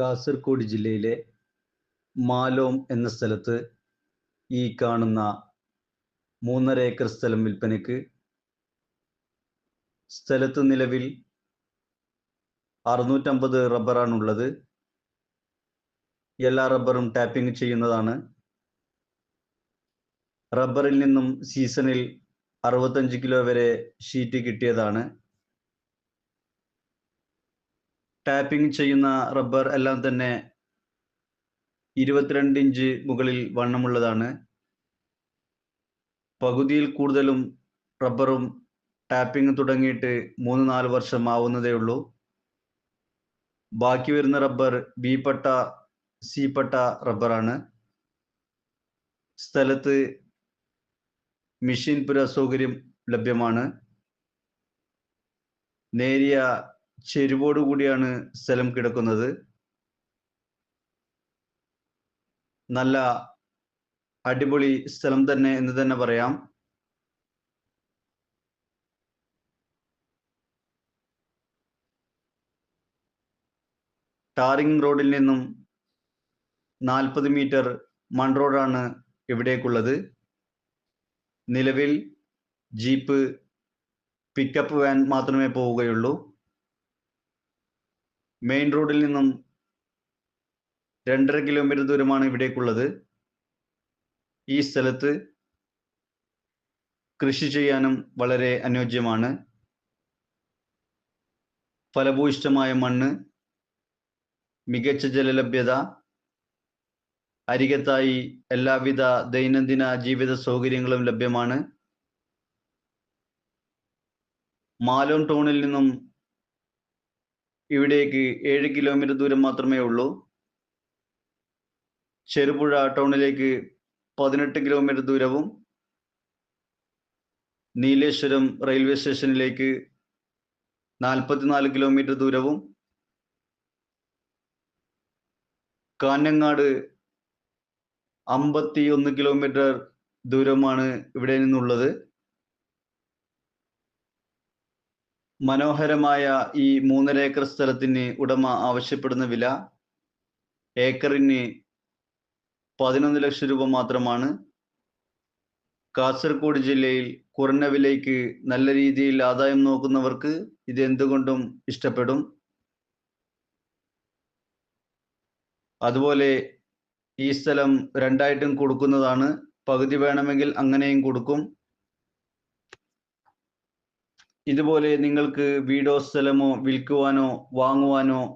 കാസർഗോഡ് ജില്ലയിലെ മാലോം എന്ന സ്ഥലത്ത് ഈ കാണുന്ന മൂന്നര ഏക്കർ സ്ഥലം വിൽപ്പനയ്ക്ക് സ്ഥലത്ത് നിലവിൽ അറുന്നൂറ്റമ്പത് റബ്ബറാണുള്ളത്. എല്ലാ റബ്ബറും ടാപ്പിംഗ് ചെയ്യുന്നതാണ്. റബ്ബറിൽ നിന്നും സീസണിൽ അറുപത്തഞ്ച് കിലോ വരെ ഷീറ്റ് കിട്ടിയതാണ്. ടാപ്പിംഗ് ചെയ്യുന്ന റബ്ബർ എല്ലാം തന്നെ ഇരുപത്തിരണ്ട് ഇഞ്ച് മുകളിൽ വണ്ണമുള്ളതാണ്. പകുതിയിൽ കൂടുതലും റബ്ബറും ടാപ്പിംഗ് തുടങ്ങിയിട്ട് മൂന്ന് നാല് വർഷം ആവുന്നതേ ഉള്ളൂ. ബാക്കി വരുന്ന റബ്ബർ ബി പട്ട സി പട്ട റബ്ബറാണ്. സ്ഥലത്ത് മെഷീൻ പുര സൗകര്യം ലഭ്യമാണ്. നേരിയ കൂടിയാണ് സ്ഥലം കിടക്കുന്നത്. നല്ല അടിപൊളി സ്ഥലം തന്നെ എന്ന് തന്നെ പറയാം. ടാറിംഗ് റോഡിൽ നിന്നും നാൽപ്പത് മീറ്റർ മൺ റോഡാണ് ഇവിടേക്കുള്ളത്. നിലവിൽ ജീപ്പ് പിക്കപ്പ് വാൻ മാത്രമേ പോവുകയുള്ളൂ. മെയിൻ റോഡിൽ നിന്നും രണ്ടര കിലോമീറ്റർ ദൂരമാണ് ഇവിടേക്കുള്ളത്. ഈ സ്ഥലത്ത് കൃഷി ചെയ്യാനും വളരെ അനുയോജ്യമാണ്. ഫലഭൂയിഷ്ടമായ മണ്ണ് മികച്ച ജലലഭ്യത അരികത്തായി എല്ലാവിധ ദൈനംദിന ജീവിത സൗകര്യങ്ങളും ലഭ്യമാണ്. മാലോൺ ടൗണിൽ നിന്നും ഇവിടേക്ക് ഏഴ് കിലോമീറ്റർ ദൂരം മാത്രമേ ഉള്ളൂ. ചെറുപുഴ ടൗണിലേക്ക് പതിനെട്ട് കിലോമീറ്റർ ദൂരവും നീലേശ്വരം റെയിൽവേ സ്റ്റേഷനിലേക്ക് നാൽപ്പത്തിനാല് കിലോമീറ്റർ ദൂരവും കാഞ്ഞങ്ങാട് അമ്പത്തി ഒന്ന് കിലോമീറ്റർ ദൂരമാണ് ഇവിടെ നിന്നുള്ളത്. മനോഹരമായ ഈ മൂന്നര ഏക്കർ സ്ഥലത്തിന് ഉടമ ആവശ്യപ്പെടുന്ന വില ഏക്കറിന് പതിനൊന്ന് ലക്ഷം രൂപ മാത്രമാണ്. കാസർഗോഡ് ജില്ലയിൽ കുറഞ്ഞ വിലയ്ക്ക് നല്ല രീതിയിൽ ആദായം നോക്കുന്നവർക്ക് ഇത് എന്തുകൊണ്ടും ഇഷ്ടപ്പെടും. അതുപോലെ ഈ സ്ഥലം രണ്ടായിട്ടും കൊടുക്കുന്നതാണ്. പകുതി വേണമെങ്കിൽ അങ്ങനെയും കൊടുക്കും. ഇതുപോലെ നിങ്ങൾക്ക് വീടോ സ്ഥലമോ വിൽക്കുവാനോ വാങ്ങുവാനോ